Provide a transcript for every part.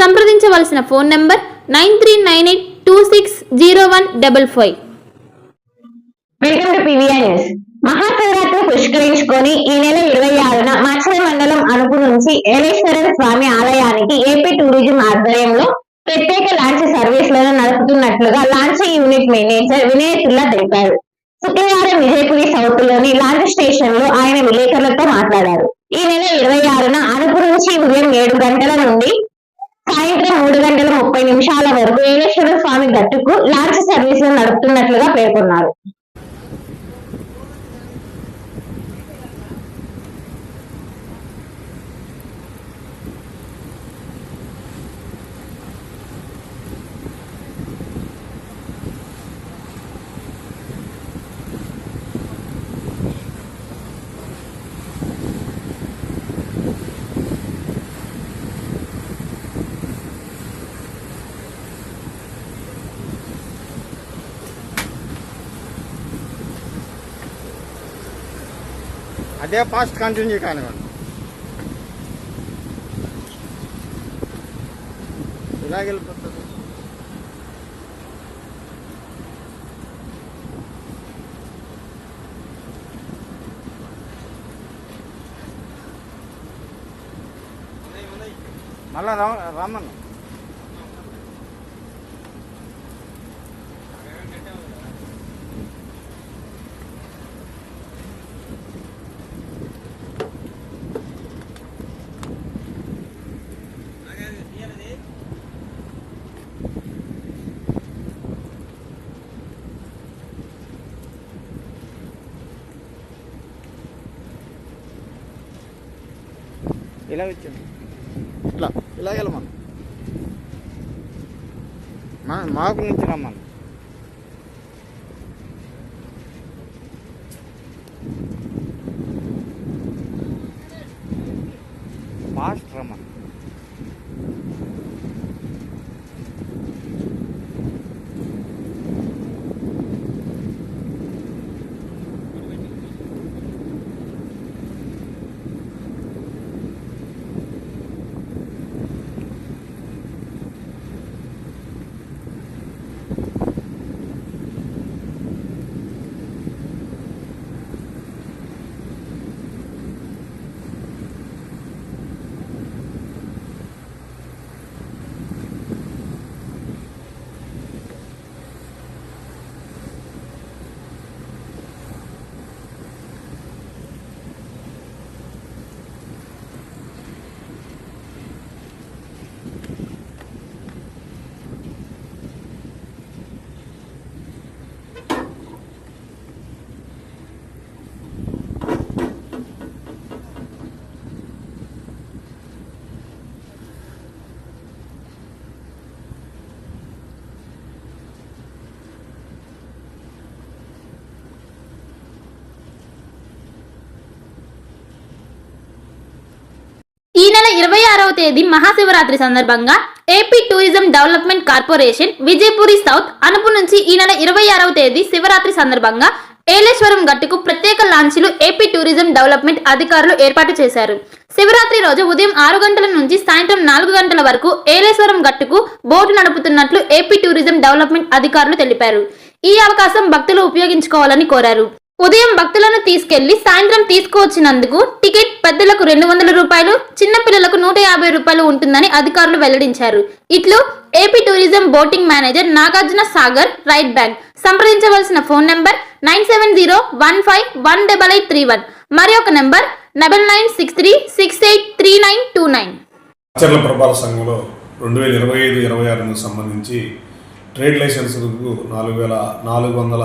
సంప్రదించవలసిన phone number nine three nine eight two six zero one double five. Welcome to PVR news. Mahashivaratri పుష్కరించుకొని ఈ నెల ఇరవై ఆరున మత్స్య మండలం అనుపు నుంచి ఏలేశ్వర స్వామి ఆలయానికి ఏపీ టూరిజం ఆధ్వర్యంలో ప్రత్యేక లాంచ్ సర్వీసులను నడుపుతున్నట్లుగా launch unit manager Vinay Pilla తెలిపారు. శుక్రవారం విజయపురి సౌత్లోని లాంచ్ స్టేషన్లో ఆయన విలేకరులతో మాట్లాడారు. ఈ నెల ఇరవై ఆరున అనుపు నుంచి ఉదయం ఏడు గంటల నుండి సాయంత్రం మూడు గంటల ముప్పై నిమిషాల వరకు ఏలేశ్వర స్వామి గట్టుకు లాంచ్ సర్వీసులు నడుపుతున్నట్లుగా పేర్కొన్నారు. అదే ఫాస్ట్ కంటిన్యూ కానివ్వండి ఇలాగ వెళ్ళిపోతుంది మళ్ళా రా ఇలా వచ్చింది? ఇట్లా. ఇలా వెళ్ళమను మా మాకు నుంచి రమ్మను ఫాస్ట్ రమ్మను ఈ నెల ఇరవై ఆరవ తేదీ మహాశివరాత్రి సందర్భంగా AP tourism development corporation Vijayapuri south Anupu నుంచి ఈ నెల ఇరవై ఆరవ తేదీ శివరాత్రి సందర్భంగా ఏలేశ్వరం గట్టుకు ప్రత్యేక లాంచీలు ఏపీ టూరిజం డెవలప్మెంట్ అధికారులు ఏర్పాటు చేశారు. శివరాత్రి రోజు ఉదయం ఆరు గంటల నుంచి సాయంత్రం నాలుగు గంటల వరకు ఏలేశ్వరం గట్టుకు బోటు నడుపుతున్నట్లు ఏపీ టూరిజం డెవలప్మెంట్ అధికారులు తెలిపారు. ఈ అవకాశం భక్తులు ఉపయోగించుకోవాలని కోరారు. ఉదయం భక్తులను తీసుకెళ్ళి సాయంత్రం తీసుకువచ్చినందుకు టికెట్ పెద్దలకు రెండు వందల రూపాయలు చిన్నపిల్లలకు నూట యాభై రూపాయలు ఉంటుందని అధికారులు వెల్లడించారు. ఇట్లు AP tourism boating manager Nagarjuna Sagar right bank సంప్రదించవలసిన phone number nine seven zero one five one double eight three one. మరి ఒక number double nine six three six eight three nine two nine. ఆచరణ ప్రభావ సంఘంలో రెండు వేల ఇరవై ఐదు ఇరవై ఆరుకు సంబంధించి ట్రేడ్ లైసెన్సులకు నాలుగు వేల నాలుగు వందల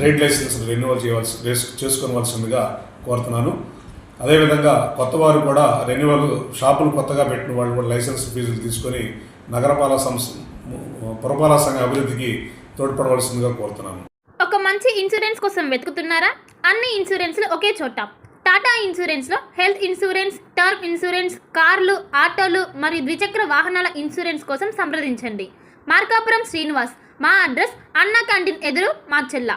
ట్రేడ్ లైసెన్స్ రెన్యువల్ చేయవలసి చేసుకోవాల్సిందిగా కోరుతున్నాను. అదేవిధంగా కొత్త వారు కూడా రెన్యువల్ షాపులు కొత్తగా పెట్టిన వాళ్ళు కూడా లైసెన్స్ ఫీజులు తీసుకొని నగరపాలక సంస్థ పురపాలక సంఘ అభివృద్ధికి తోడ్పడవలసిందిగా కోరుతున్నాను. ఒక మంచి ఇన్సూరెన్స్ కోసం వెతుకుతున్నారా? అన్ని ఇన్సూరెన్స్లు ఒకే చోట. టాటా ఇన్సూరెన్స్లో హెల్త్ ఇన్సూరెన్స్ టర్మ్ ఇన్సూరెన్స్ కార్లు ఆటోలు మరియు ద్విచక్ర వాహనాల ఇన్సూరెన్స్ కోసం సంప్రదించండి. మార్కాపురం శ్రీనివాస్. మా అడ్రస్ అన్నా క్యాంటీన్ ఎదురు మా చెల్లా.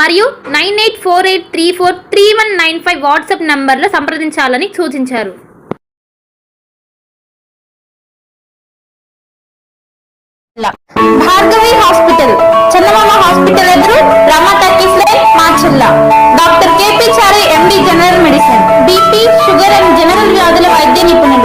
మరియు nine eight four eight three four three one nine five WhatsApp నంబర్లో సంప్రదించాలని సూచించారు. భార్గవి హాస్పిటల్ చందమామ హాస్పిటల్ ఎదురు Rama talkies line Macherla. Doctor KP Chari MD general medicine. BP sugar and general వ్యాధుల వైద్య నిపుణులు.